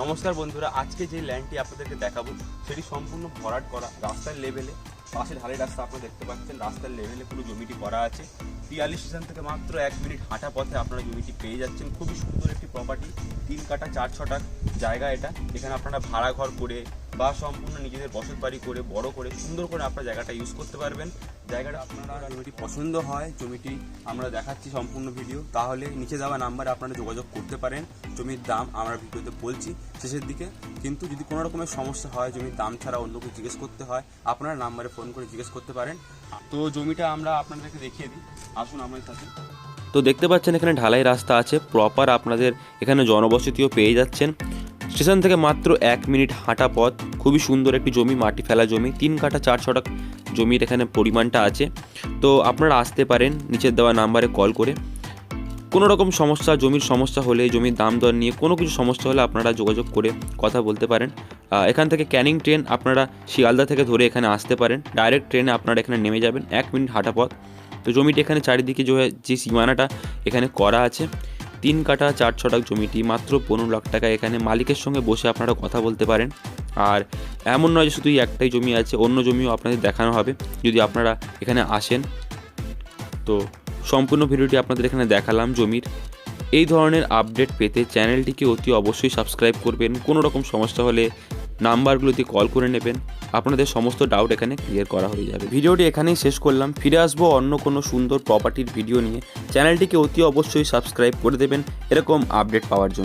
নমস্কার বন্ধুরা, আজকে যে ল্যান্ডটি আপনাদেরকে দেখাবো, সেটি সম্পূর্ণ ভরাট করা রাস্তার লেভেলে। পাশের ঢালের রাস্তা আপনারা দেখতে পাচ্ছেন, রাস্তার লেভেলে পুরো জমিটি করা আছে। পিয়ালি স্টেশন থেকে মাত্র এক মিনিট হাঁটা পথে আপনারা জমিটি পেয়ে যাচ্ছেন। খুবই সুন্দর একটি প্রপার্টি তিন কাটা, চার ছটা জায়গা এটা। এখানে আপনারা ভাড়া ঘর করে বা সম্পূর্ণ নিজেদের বসত বাড়ি করে, বড় করে, সুন্দর করে আপনারা জায়গাটা ইউজ করতে পারবেন। জায়গাটা আপনারা জমিটি পছন্দ হয়, জমিটি আমরা দেখাচ্ছি সম্পূর্ণ ভিডিও তাহলে নিচে দেওয়া নাম্বারে আপনারা যোগাযোগ করতে পারেন। জমির দাম আমরা ভিডিওতে বলছি, শেষের দিকে। কিন্তু যদি কোনো রকমের সমস্যা হয়, জমির দাম ছাড়া অন্য জিজ্ঞেস করতে হয়, আপনারা নাম্বারে ফোন করে জিজ্ঞেস করতে পারেন। তো জমিটা আমরা আপনাদেরকে দেখিয়ে দিই। আসুন আমাদের সাথে। তো দেখতে পাচ্ছেন, এখানে ঢালাই রাস্তা আছে। প্রপার আপনাদের এখানে জনবসতিও পেয়ে যাচ্ছেন। স্টেশন থেকে মাত্র এক মিনিট হাঁটা পথ। খুবই সুন্দর একটি জমি, মাটি ফেলা জমি। তিন কাঠা, চার ছটা জমির এখানে পরিমাণটা আছে। তো আপনারা আসতে পারেন, নিচের দেওয়া নাম্বারে কল করে। কোনো রকম সমস্যা, জমির সমস্যা হলে, জমির দাম দর নিয়ে কোনো কিছু সমস্যা হলে আপনারা যোগাযোগ করে কথা বলতে পারেন। এখান থেকে ক্যানিং ট্রেন আপনারা শিয়ালদা থেকে ধরে এখানে আসতে পারেন। ডাইরেক্ট ট্রেনে আপনারা এখানে নেমে যাবেন। এক মিনিট হাঁটা পথ। তো জমিটি এখানে চারিদিকে যে যে সীমানাটা এখানে করা আছে। তিন কাটা চার ছটাক জমিটি মাত্র পনেরো লাখ টাকা এখানে মালিকের সঙ্গে বসে আপনারা কথা বলতে পারেন। আর এমন নয় যে শুধুই একটাই জমি আছে, অন্য জমিও আপনাদের দেখানো হবে, যদি আপনারা এখানে আসেন। তো সম্পূর্ণ ভিডিওটি আপনাদের এখানে দেখালাম জমির। এই ধরনের আপডেট পেতে চ্যানেলটিকে অতি অবশ্যই সাবস্ক্রাইব করবেন। কোনো রকম সমস্যা হলে নাম্বারগুলোতে কল করে নেবেন। আপনাদের সমস্ত ডাউট এখানে ক্লিয়ার করা হয়ে যাবে। ভিডিওটি এখানেই শেষ করলাম। ফিরে আসব অন্য কোনো সুন্দর প্রপার্টির ভিডিও নিয়ে। চ্যানেলটিকে অতি অবশ্যই সাবস্ক্রাইব করে দেবেন। এরকম আপডেট পাওয়ার জন্য।